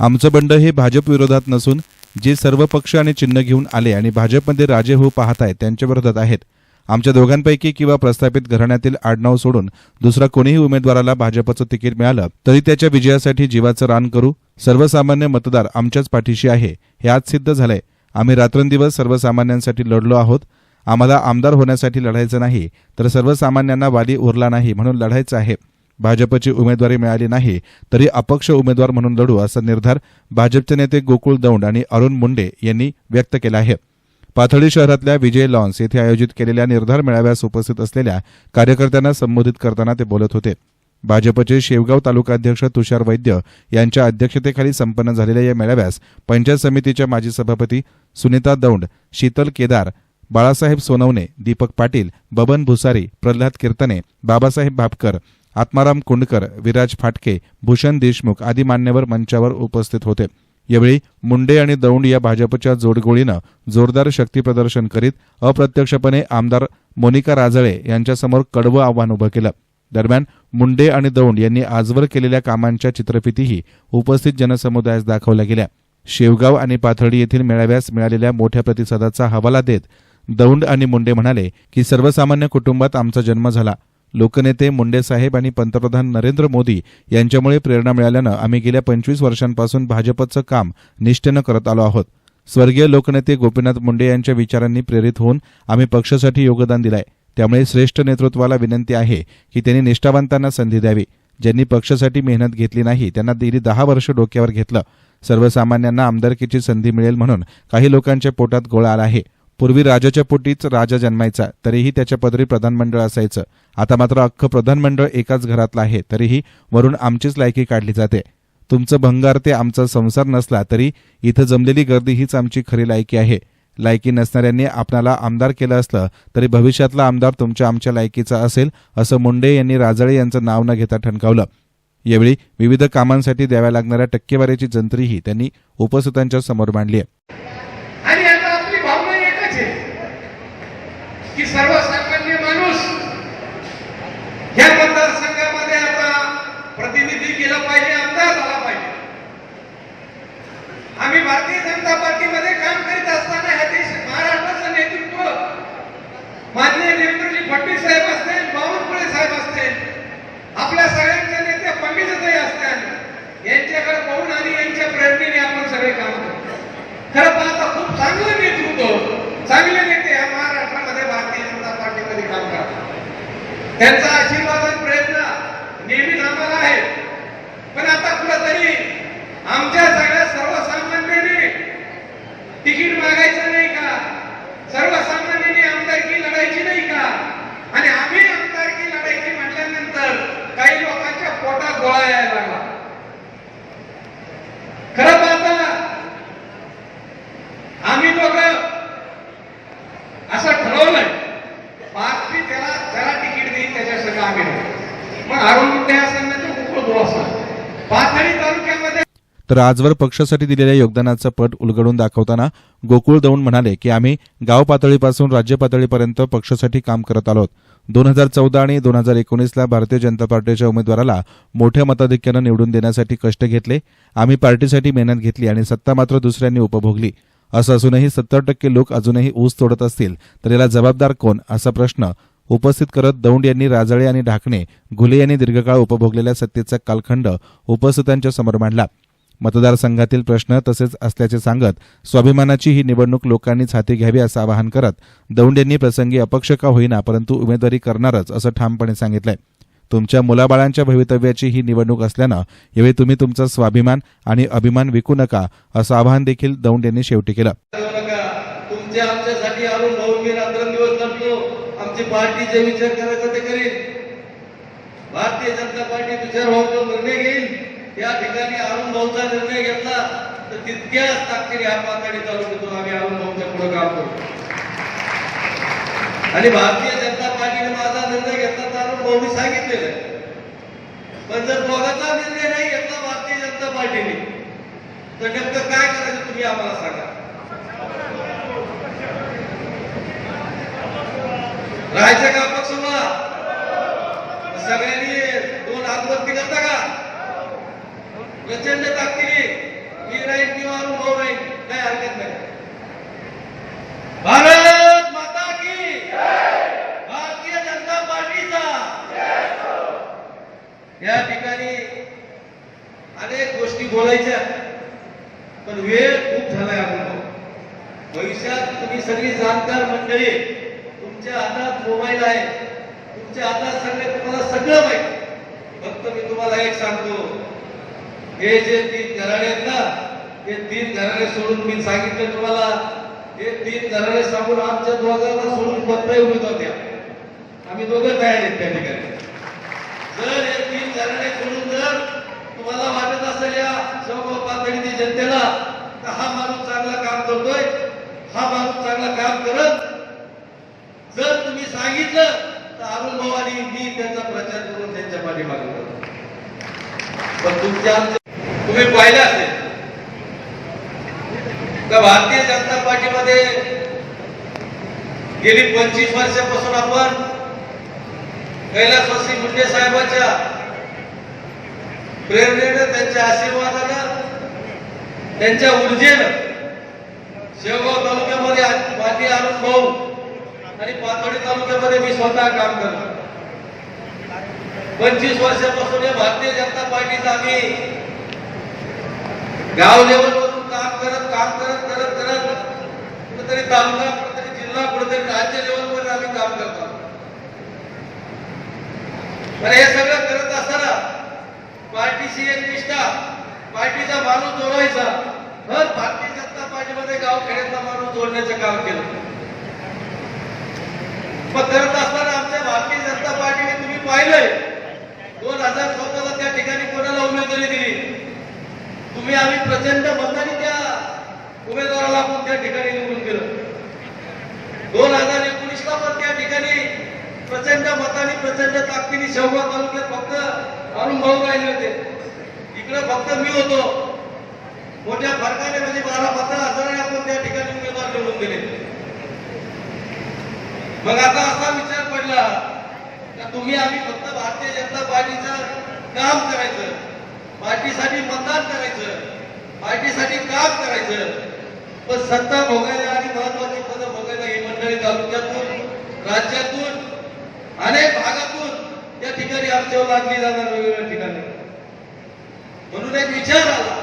आमचं बंड हे भाजप विरोधात नसून जे सर्व पक्ष आणि चिन्ह घेऊन आले आणि भाजपमध्ये राजे होऊ पाहत आहेत त्यांच्या विरोधात आहेत. आमच्या दोघांपैकी किंवा प्रस्थापित घराण्यातील आडनाव सोडून दुसरा कोणीही उमेदवाराला भाजपचं तिकीट मिळालं तरी त्याच्या विजयासाठी जीवाचं रान करू सर्वसामान्य मतदार आमच्याच पाठीशी आहे हे आज सिद्ध झालंय. आम्ही रात्रंदिवस सर्वसामान्यांसाठी लढलो आहोत. आम्हाला आमदार होण्यासाठी लढायचं नाही तर सर्वसामान्यांना वाली उरला नाही म्हणून लढायचं आहे. भाजपची उमेदवारी मिळाली नाही तरी अपक्ष उमेदवार म्हणून लढू असा निर्धार भाजपचे नेते गोकुळ दौंड आणि अरुण मुंडे यांनी व्यक्त केला आहे. पाथर्डी शहरातल्या विजय लॉन्स येथे आयोजित केलेल्या निर्धार मेळाव्यास उपस्थित असलेल्या कार्यकर्त्यांना संबोधित करताना ते बोलत होते. भाजपचे शेवगाव तालुकाध्यक्ष तुषार वैद्य यांच्या अध्यक्षतेखाली संपन्न झालेल्या या मेळाव्यास पंचायत समितीच्या माजी सभापती सुनीता दौंड शीतल केदार बाळासाहेब सोनवणे दीपक पाटील बबन भुसारी प्रल्हाद कीर्तने बाबासाहेब भापकर आत्माराम कुंडकर विराज फाटके भूषण देशमुख आदी मान्यवर मंचावर उपस्थित होते. यावेळी मुंडे आणि दौंड या भाजपच्या जोडगोळीनं जोरदार शक्ती प्रदर्शन करीत अप्रत्यक्षपणे आमदार मोनिका राजळे यांच्यासमोर कडवं आव्हान उभं केलं. दरम्यान मुंडे आणि दौंड यांनी आजवर केलेल्या कामांच्या चित्रफितीही उपस्थित जनसमुदायास दाखवल्या गेल्या. शेवगाव आणि पाथर्डी येथील मेळाव्यास मिळालेल्या मोठ्या प्रतिसादाचा हवाला देत दौंड आणि मुंडे म्हणाले की सर्वसामान्य कुटुंबात आमचा जन्म झाला. लोकनेते मुंडे साहेब आणि पंतप्रधान नरेंद्र मोदी यांच्यामुळे प्रेरणा मिळाल्यानं आम्ही गेल्या पंचवीस वर्षांपासून भाजपचं काम निष्ठेनं करत आलो आहोत. स्वर्गीय लोकनेते गोपीनाथ मुंडे यांच्या विचारांनी प्रेरित होऊन आम्ही पक्षासाठी योगदान दिलंय. त्यामुळे श्रेष्ठ नेतृत्वाला विनंती आहे की त्यांनी निष्ठावंतांना संधी द्यावी. ज्यांनी पक्षासाठी मेहनत घेतली नाही त्यांना गेली दहा वर्ष डोक्यावर घेतलं. सर्वसामान्यांना आमदारकीची संधी मिळेल म्हणून काही लोकांच्या पोटात गोळा आला आहे. पूर्वी राजाच्या पोटीच राजा जन्मायचा तरीही त्याच्या पदरी प्रधानमंडळ असायचं. आता मात्र अख्खं प्रधानमंडळ एकाच घरातलं आहे तरीही वरून आमचीच लायकी काढली जाते. तुमचं भंगार ते आमचा संसार नसला तरी इथं जमलेली गर्दी हीच आमची खरी लायकी आहे. लायकी नसणाऱ्यांनी आपणाला आमदार केलं असलं तरी भविष्यातला आमदार तुमच्या आमच्या लायकीचा असेल असं मुंडे यांनी राजळे यांचं नाव न घेता ठणकावलं. यावेळी विविध कामांसाठी द्याव्या लागणाऱ्या टक्केवारीची जंत्रीही त्यांनी उपस्थितांच्या समोर मांडली आहे आणि आता आपली भावना एकच आहे की सर्वसामान्य माणूस ह्या मतदारसंघामध्ये आता प्रतिनिधी केलं पाहिजे आमदार झाला पाहिजे आम्ही भारतीय जनता पार्टीमध्ये काम करीत असताना ह्या देश महाराष्ट्राचं नेतृत्व माननीय देवेंद्रजी फडणवीस साहेब असतील बावनकुळे साहेब असतील आपल्या सगळ्यांचे नेते पंडितताई असतील यांच्याकडे पाहून आणि यांच्या प्रेरणेने आपण सगळे काम करतो खरं पाहता खूप चांगलं नेतृत्व चांगले नेते या महाराष्ट्रामध्ये भारतीय जनता पार्टीमध्ये काम करतात त्यांचा आशीर्वाद आणि प्रयत्न नेहमीच आम्हाला आहे. पण आता कुठंतरी आमच्या सगळ्या सर्वसामान्यांनी तिकीट मागायचं नाही का सर्वसामान्यांनी आमदारकी लढायची नाही का आणि आम्ही आमदारकी लढायची म्हटल्यानंतर काही लोकांच्या पोटात गोळा यायला लागला खरं पाहता आम्ही दोघं असं ठरवलंय पार्टी त्याला त्याला तिकीट देईल त्याच्या सगळं आम्ही राहू. मग अरुण मुंडे असेल ना तर आजवर पक्षासाठी दिलेल्या योगदानाचा पट उलगडून दाखवताना गोकुळ दौंड म्हणाले की आम्ही गाव पातळीपासून राज्य पातळीपर्यंत पक्षासाठी काम करत आलोत. दोन हजार चौदा आणि दोन हजार एकोणीसला भारतीय जनता पार्टीच्या उमेदवाराला मोठ्या मताधिक्यानं निवडून देण्यासाठी कष्ट घेतले. आम्ही पार्टीसाठी मेहनत घेतली आणि सत्ता मात्र दुसऱ्यांनी उपभोगली. असं असूनही सत्तर टक्के लोक अजूनही ऊस तोडत असतील तर याला जबाबदार कोण? असा प्रश्न उपस्थित करत दौंड यांनी राजळे आणि ढाकणे घुले यांनी दीर्घकाळ उपभोगलेल्या सत्तेचा कालखंड उपस्थितांच्या समोर मांडला. मतदारसंघातील प्रश्न तसेच असल्याचे सांगत स्वाभिमानाची ही निवडणूक लोकांनीच हाती घ्यावी असं आवाहन करत दौंड यांनी प्रसंगी अपक्ष का होईना परंतु उमेदवारी करणारच असं ठामपणे सांगितलंय. तुमच्या मुलाबाळांच्या भवितव्याची ही निवडणूक असल्यानं यावेळी तुम्ही तुमचा स्वाभिमान आणि अभिमान विकू नका असं आवाहन देखील दौंड यांनी शेवटी केलं करू नका तुमच्या आमच्यासाठी अरुण भाऊ मी रात्रंदिवस लढलो पार्टी जे विचार करायचा ते करेल भारतीय जनता पार्टी तुषार भाऊचा निर्णय घेईल त्या ठिकाणी अरुण भाऊचा निर्णय घेतला तर तितक्याच ताकदीने ह्या पातळी तालुक्यातून आम्ही अरुण भाऊच्या पुढे काम करू. आणि भारतीय जनता पार्टीने माझा निर्णय घेतला तर अरुण भाऊनी सांगितलेलं आहे. पण जर दोघांचा निर्णय नाही घेतला भारतीय जनता पार्टीने तर नेमकं काय करायचं तुम्ही आम्हाला सांगा. राहायचं का पक्ष सगळ्यांनी दोन आत्महत्या करता का? प्रचंड ताकदी मी राहीन किंवा अनुभव राहीन काय हरकत नाही. भारत माता की भारतीय जनता पार्टीचा या ठिकाणी अनेक गोष्टी बोलायच्या पण वेळ खूप झालाय आपण भविष्यात तुम्ही सगळी जाणकार मंडळी तुमच्या हातात मोबाईल आहे. तुमच्या हातात सगळे तुम्हाला सगळं माहिती. फक्त मी तुम्हाला एक सांगतो. हे जे तीन घराणे आहेत ना ते तीन घराणे सोडून मी सांगितलं तुम्हाला. हे तीन घराणे सांगून आमच्या दोघांना सोडून पत्र उमेदवार द्या. आम्ही दोघं तयार आहेत त्या ठिकाणी. जर हे तीन घराणे सोडून जर तुम्हाला वाटत असेल या चौक पातळीतील जनतेला का हा माणूस चांगला काम करतोय हा माणूस चांगला काम करत जर तुम्ही सांगितलं तर अरुण भवानी मी त्यांचा प्रचार करून त्यांच्या पाठीमागे करतो. पण तुमच्या तुम्ही पाहिलं असेल का भारतीय जनता पार्टीमध्ये गेली पंचवीस वर्षापासून आपण कैलासवासी मुंडे साहेबांच्या प्रेरणेनं त्यांच्या आशीर्वादानं त्यांच्या ऊर्जेनं शेवगाव तालुक्यामध्ये आ- माजी अरुण भाऊ आणि पाथोडी तालुक्यामध्ये मी स्वतः काम करतो. पंचवीस वर्षापासून या भारतीय जनता पार्टीचा आम्ही गाव लेवलवरून काम करत काम करत करत करत कुठेतरी तालुका कुठेतरी जिल्हा कुठेतरी राज्य लेवलवर आम्ही काम करतो. पण हे सगळं करत असताना पार्टीशी एक निष्ठा पार्टीचा माणूस जोडायचा. हर भारतीय जनता पार्टीमध्ये गाव खेड्यातला माणूस जोडण्याचं काम केलं. पण करत असताना आमच्या भारतीय जनता पार्टीने तुम्ही पाहिलंय. दोन हजार चौदाला त्या ठिकाणी कोणाला उमेदवारी दिली? तुम्ही आम्ही प्रचंड मताने त्या उमेदवाराला आपण त्या ठिकाणी निवडून दिलं. दोन हजार एकोणीसला पण त्या ठिकाणी प्रचंड मताने प्रचंड ताकदीने शेवगाव तालुक्यात फक्त अरुण भाऊ राहिले होते. इकडे फक्त मी होतो. मोठ्या फरकाने म्हणजे बारा पंधरा हजाराने आपण त्या ठिकाणी उमेदवार निवडून दिले. मग आता असा विचार पडला का तुम्ही आम्ही फक्त भारतीय जनता पार्टीचं काम करायचं पार्टीसाठी मतदान करायचं पार्टीसाठी काम करायचं. पण सत्ता भोगायला आणि महत्वाची पदं भोगायला ही मंडळी तालुक्यातून राज्यातून अनेक भागातून त्या ठिकाणी आमच्यावर लागली जाणार वेगवेगळ्या ठिकाणी. म्हणून एक विचार आला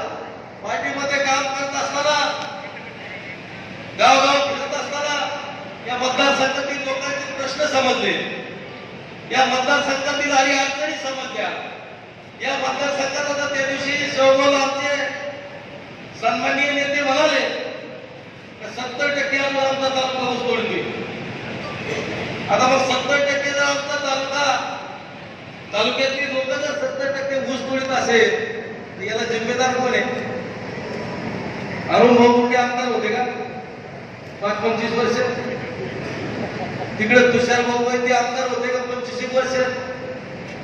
पार्टीमध्ये काम करत असताना गावगाव फिरत असताना या मतदारसंघातील प्रश्न समजले. या मतदारसंघातील आणि अडचणी समजल्या या मतदारसंघात आता त्या दिवशी सहभाग आमचे सन्माननीय नेते म्हणाले सत्तर टक्के आमचा आमचा तालुका ऊस तोडते आता मग सत्तर टक्के जर आमचा तालुका तालुक्यातली लोक जर सत्तर टक्के ऊस तोडीत असेल तर याला जिम्मेदार कोण आहे? अरुण भाऊ कुठे आमदार होते का? पाच पंचवीस वर्ष? तिकडे तुषार भाऊ ते आमदार होते का पंचवीस वर्ष?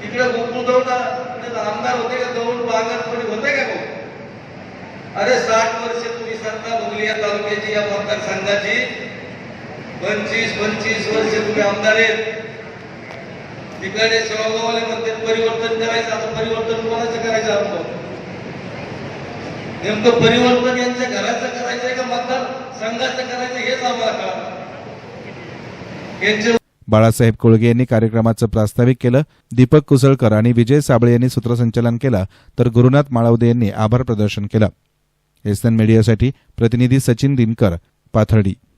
तिकडे गोकुळ दौडा आमदार होते का दौड बागात होते का भाऊ? अरे साठ वर्ष तुम्ही सत्ता भोगली या तालुक्याची या मतदारसंघाची. पंचवीस पंचवीस वर्ष तुम्ही आमदार आहेत. तिकडे शेवगावले म्हणते परिवर्तन करायचं आता परिवर्तन कोणाचं करायचं आपण नेमकं परिवर्तन यांच्या घराचं करायचंय का मतदार संघाचं करायचं हेच आम्हाला कळा बाळासाहेब कोळगे यांनी कार्यक्रमाचं प्रास्ताविक केलं. दीपक कुसळकर आणि विजय साबळे यांनी सूत्रसंचालन केलं तर गुरुनाथ माळवदे यांनी आभार प्रदर्शन केलं. एसएन मीडियासाठी प्रतिनिधी सचिन दिनकर पाथर्डी.